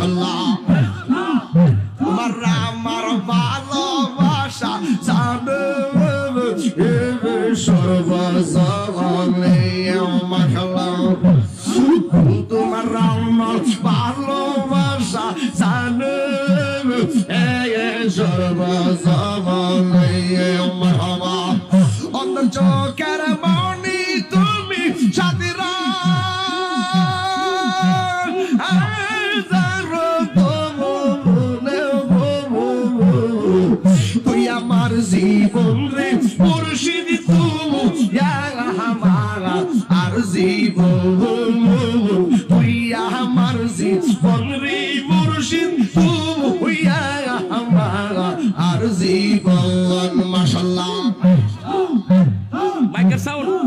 Allah Make a sound.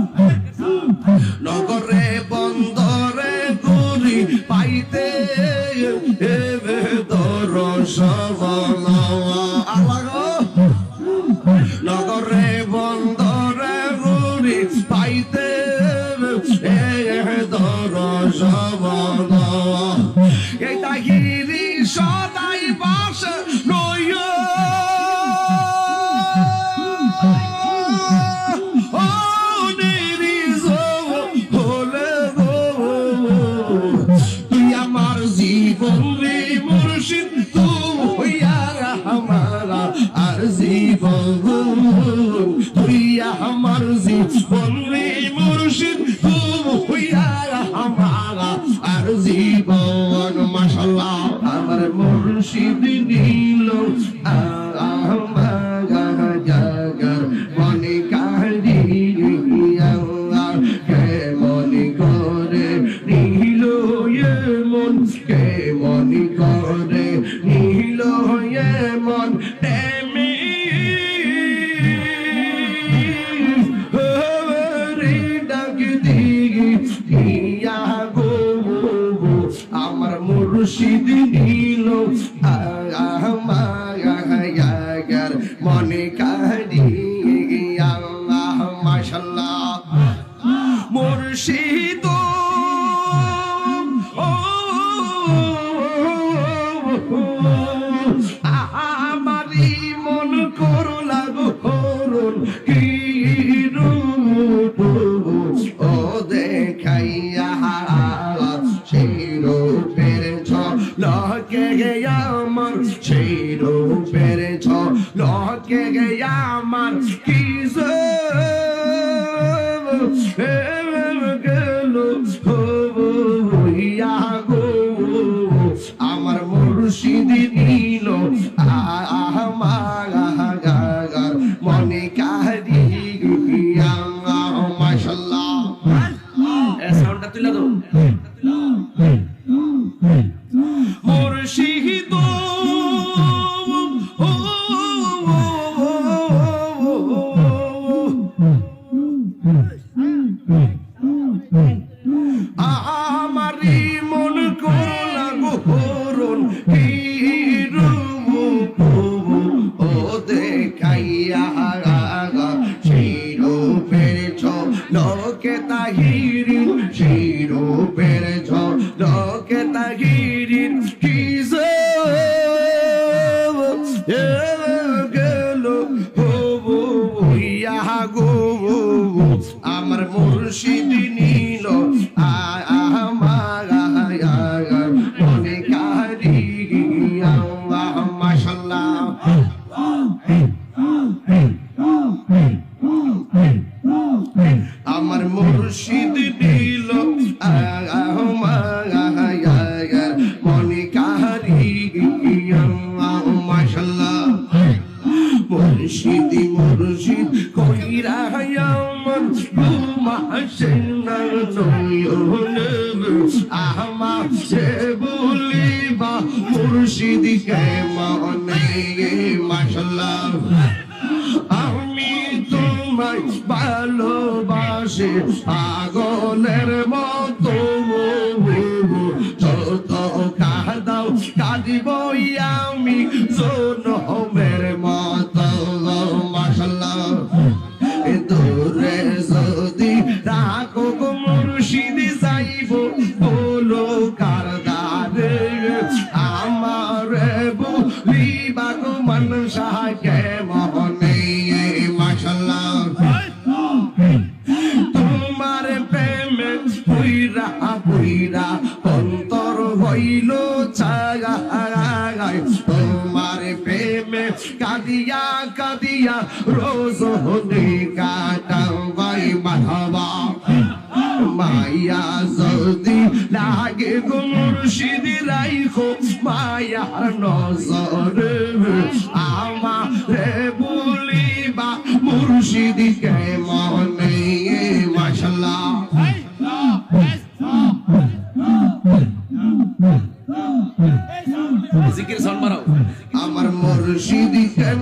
মুর্শিদ নীল আর সে বলিবা মুর্শিদকে মনে মশলা আমি তোমায় ভালোবাসে আগ রোজ হলে কাটাও ভাই মাধাবা মায়া জলদি লাগে গো মুর্শিদ রাইখো মায়া নজর আমারে বলিবা মুর্শিদ কে মনে মাশাল্লাহ জিকির সম্মান আমার মুর্শিদ কেন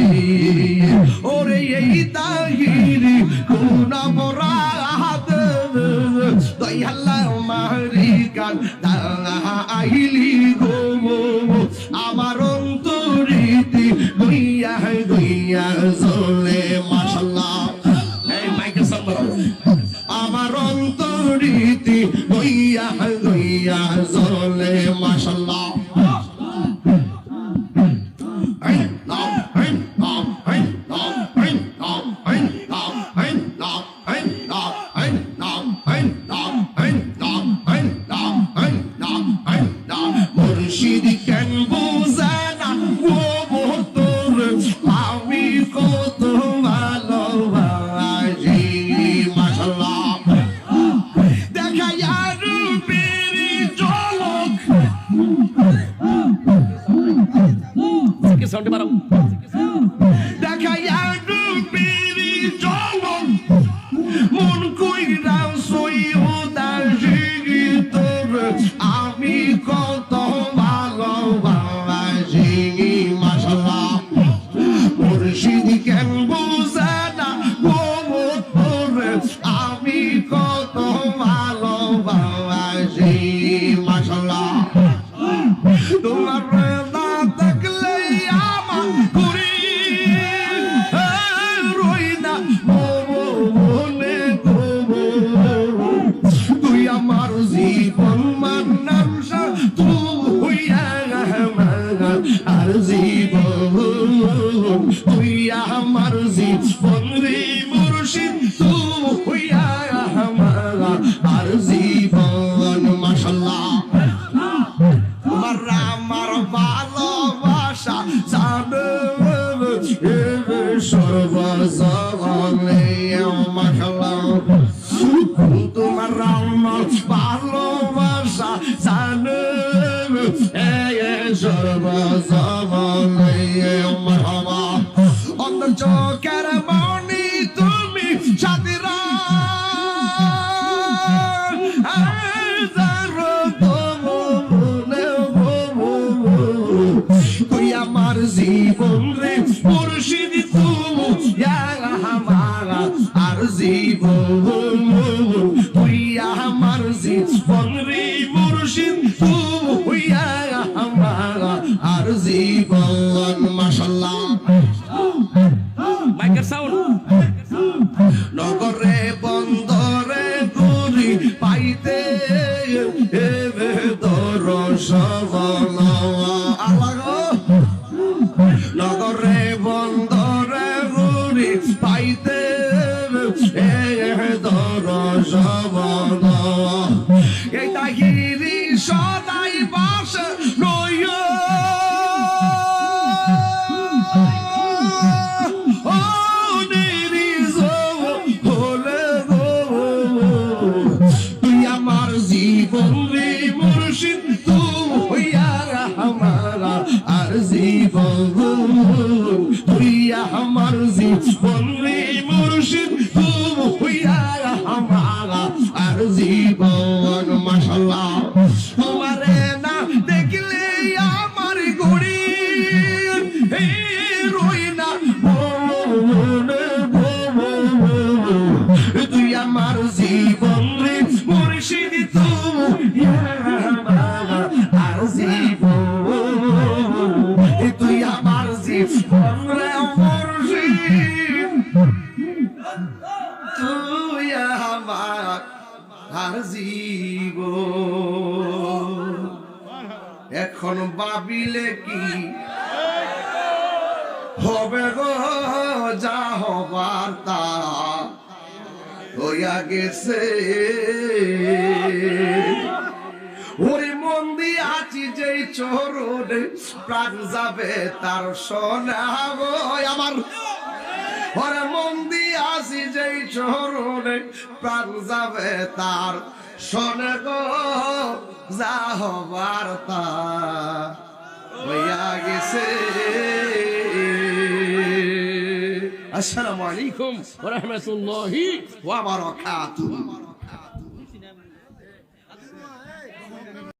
sound about আমার রে মুর্শিদ তুই আমার আর জীবন মাশাল্লাহ আমার আমার ভালোবাসা জানে সর্বজনে মাশাল্লাহ তোমার আমার ভালোবাসা জানে সর্বজনে চোখের মনি তুমি সাদিরা। তুই আমার জীবন রে মুর্শিদ, তুমি আমার আর জীবন তুই আমার জীবন রে এই তাহিরি সদাই বাস নয়। আমার জীবন রে মুর্শিদ মুর্শিদ তুই আমার আর জীবন। তুই আমার জীবন এখন ভাবিলে কি হবে গো? যা হবার তা হইয়া গেছে। ওরে মন দিয়ে আছি যেই চরণে, প্রাণ যাবে তার সোনা আমার ওরে মন আসি যেই চরণে প্রাণ যাবে তার, শোনে গো, যা হবার তা। হইয়া গেছে। আসসালামু আলাইকুম ওয়া রাহমাতুল্লাহি ওয়া বারাকাতুহু।